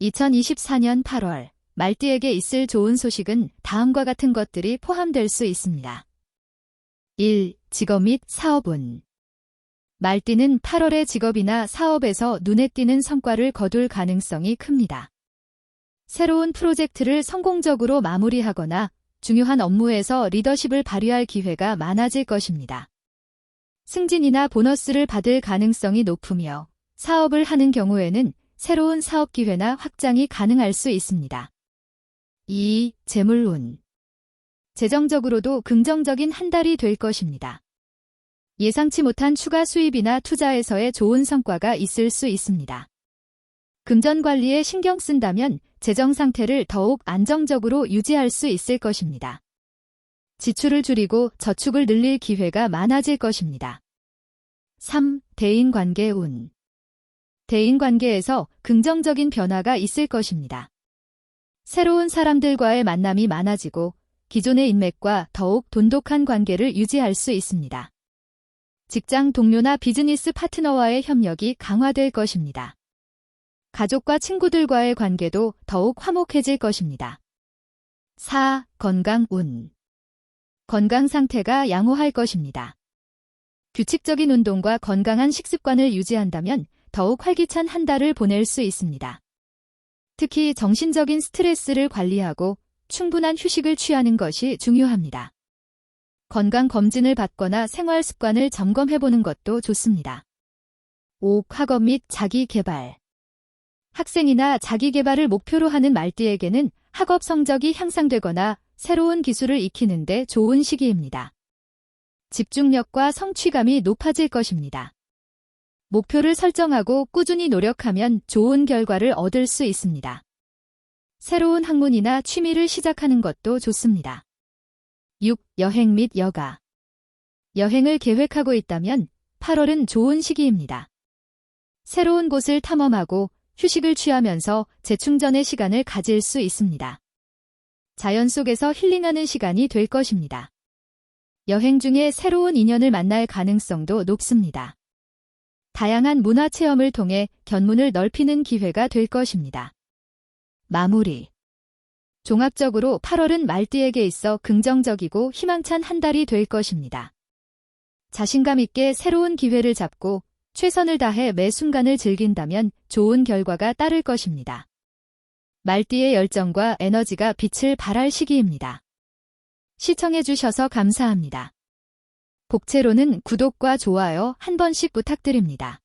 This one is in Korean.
2024년 8월 말띠에게 있을 좋은 소식은 다음과 같은 것들이 포함될 수 있습니다. 1. 직업 및 사업운 말띠는 8월의 직업이나 사업에서 눈에 띄는 성과를 거둘 가능성이 큽니다. 새로운 프로젝트를 성공적으로 마무리하거나 중요한 업무에서 리더십을 발휘할 기회가 많아질 것입니다. 승진이나 보너스를 받을 가능성이 높으며 사업을 하는 경우에는 새로운 사업 기회나 확장이 가능할 수 있습니다. 2. 재물운 재정적으로도 긍정적인 한 달이 될 것입니다. 예상치 못한 추가 수입이나 투자에서의 좋은 성과가 있을 수 있습니다. 금전 관리에 신경 쓴다면 재정 상태를 더욱 안정적으로 유지할 수 있을 것입니다. 지출을 줄이고 저축을 늘릴 기회가 많아질 것입니다. 3. 대인 관계 운 대인관계에서 긍정적인 변화가 있을 것입니다. 새로운 사람들과의 만남이 많아지고 기존의 인맥과 더욱 돈독한 관계를 유지할 수 있습니다. 직장 동료나 비즈니스 파트너와의 협력이 강화될 것입니다. 가족과 친구들과의 관계도 더욱 화목해질 것입니다. 4. 건강 운 건강 상태가 양호할 것입니다. 규칙적인 운동과 건강한 식습관을 유지한다면 더욱 활기찬 한 달을 보낼 수 있습니다. 특히 정신적인 스트레스를 관리하고 충분한 휴식을 취하는 것이 중요합니다. 건강 검진을 받거나 생활 습관을 점검해보는 것도 좋습니다. 5. 학업 및 자기 개발. 학생이나 자기 개발을 목표로 하는 말띠에게는 학업 성적이 향상되거나 새로운 기술을 익히는데 좋은 시기입니다. 집중력과 성취감이 높아질 것입니다. 목표를 설정하고 꾸준히 노력하면 좋은 결과를 얻을 수 있습니다. 새로운 학문이나 취미를 시작하는 것도 좋습니다. 6. 여행 및 여가. 여행을 계획하고 있다면 8월은 좋은 시기입니다. 새로운 곳을 탐험하고 휴식을 취하면서 재충전의 시간을 가질 수 있습니다. 자연 속에서 힐링하는 시간이 될 것입니다. 여행 중에 새로운 인연을 만날 가능성도 높습니다. 다양한 문화 체험을 통해 견문을 넓히는 기회가 될 것입니다. 마무리. 종합적으로 8월은 말띠에게 있어 긍정적이고 희망찬 한 달이 될 것입니다. 자신감 있게 새로운 기회를 잡고 최선을 다해 매 순간을 즐긴다면 좋은 결과가 따를 것입니다. 말띠의 열정과 에너지가 빛을 발할 시기입니다. 시청해주셔서 감사합니다. 복채로는 구독과 좋아요 한 번씩 부탁드립니다.